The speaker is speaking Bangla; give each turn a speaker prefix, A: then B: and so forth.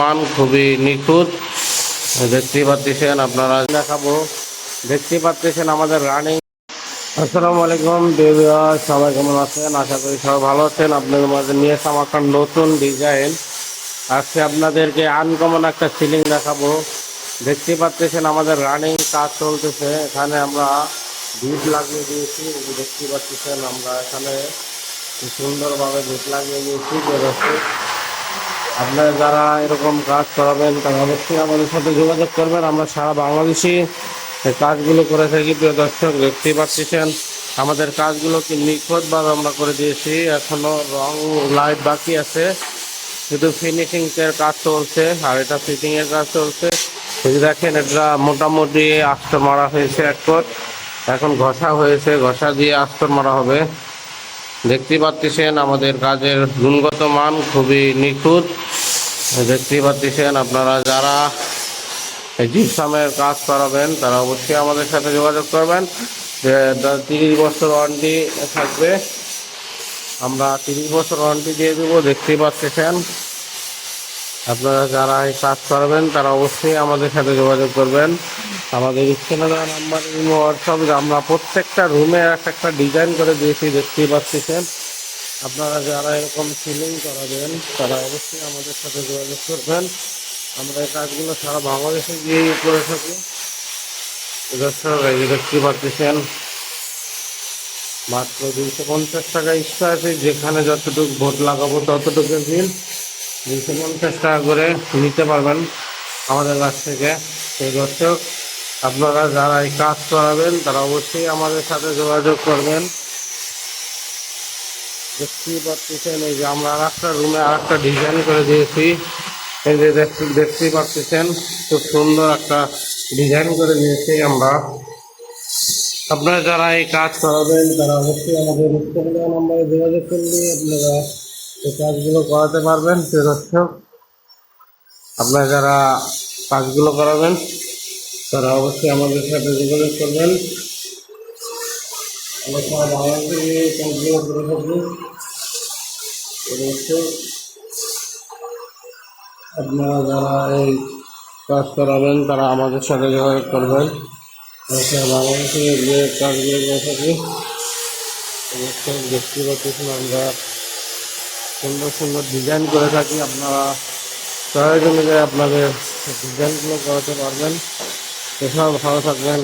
A: মান খুবই নিখুঁত। দেখতে পাচ্ছেন আপনারা, দেখাবো। দেখতে পাচ্ছেন আমাদের রানিং। আসসালামু আলাইকুম দেবিয়া সবাই কেমন আছেন? আশা করি সবাই ভালো আছেন। আপনাদের মাঝে নিয়ে আমার একটা নতুন ডিজাইন আজকে আপনাদেরকে আনকমন একটা সিলিং দেখাবো। দেখতে পাচ্ছেন আমাদের রানিং, কাজ চলতেছে। এখানে আমরা ভিট লাগিয়ে দিয়েছি। দেখতে পাচ্ছেন আমরা এখানে সুন্দরভাবে ভিট লাগিয়ে দিয়েছি। আপনারা যারা এরকম কাজ করাবেন, তারা অবশ্যই আমাদের সাথে যোগাযোগ করবেন। আমরা সারা বাংলাদেশি কাজগুলো করে থাকি। প্রিয় দর্শক, দেখতেই পাচ্ছেন, আমাদের কাজগুলো কি নিখুঁতভাবে আমরা করে দিয়েছি। এখনও রং লাইট বাকি আছে। শুধু ফিনিশিং এর কাজ চলছে, আর এটা ফিটিং এর কাজ চলছে। এই যে দেখেন, এটা মোটামুটি আস্তর মারা হয়েছে এক এখন ঘষা হয়েছে, ঘষা দিয়ে আস্তর মারা হবে। দেখতেই পাচ্ছেন আমাদের কাজের গুণগত মান খুবই নিখুঁত। দেখতেই পাচ্ছেন আপনারা যারা জিপসামের কাজ করাবেন, তারা অবশ্যই আমাদের সাথে যোগাযোগ করবেন। যে তিরিশ বছর ওয়ারেন্টি থাকবে। আমরা তিরিশ বছর ওয়ারেন্টি দিয়ে দেবো দেখতেই পাচ্ছেন। আপনারা যারা এই কাজ করবেন, তারা অবশ্যই আমাদের সাথে যোগাযোগ করবেন। আমাদের স্ক্রিনে দেওয়া নাম্বার ইমো, হোয়াটসঅ্যাপ আমরা প্রত্যেকটা রুমে এক একটা ডিজাইন করে দিয়েছি, দেখতেই পাচ্ছেন। আপনারা যারা এরকম সিলিং করাবেন, তারা অবশ্যই আমাদের সাথে যোগাযোগ করবেন। আমরা এই কাজগুলো সারা বাংলাদেশে গিয়েই করে থাকি। এই দেখতে পাচ্ছেন, মাত্র দুইশো পঞ্চাশ টাকা ইচ্ছা আছে। যেখানে যতটুকু ভোট লাগাবো, ততটুকু দিন দুইশো পঞ্চাশ টাকা করে নিতে পারবেন আমাদের কাছ থেকে। সেই দর্শক, আপনারা যারা এই কাজ করাবেন, তারা অবশ্যই আমাদের সাথে যোগাযোগ করবেন। দেখতেই পাচ্ছেন, এই যে আমরা আর একটা রুমে আর একটা ডিজাইন করে দিয়েছি। এই যে দেখতে, দেখতেই পাচ্ছেন, খুব সুন্দর একটা ডিজাইন করে দিয়েছি আমরা। আপনারা যারা এই কাজ করাবেন, তারা অবশ্যই আমাদের নাম্বারে যোগাযোগ করলে আপনারা এই কাজগুলো করাতে পারবেন। সে দর্শক, আপনারা যারা কাজগুলো করাবেন, তারা অবশ্যই আমাদের সাথে যোগাযোগ করবেন। আপনারা যারা এই কাজ করাবেন, তারা আমাদের সাথে যোগাযোগ করবেন। সারা বাংলাদেশে যে কাজগুলো করে থাকি দেখতে পাচ্ছেন আমরা সুন্দর সুন্দর ডিজাইন করে থাকি, আপনারা প্রয়োজন অনুযায়ী আপনাদের ডিজাইনগুলো করাতে পারবেন। এছাড়াও ভালো থাকবেন।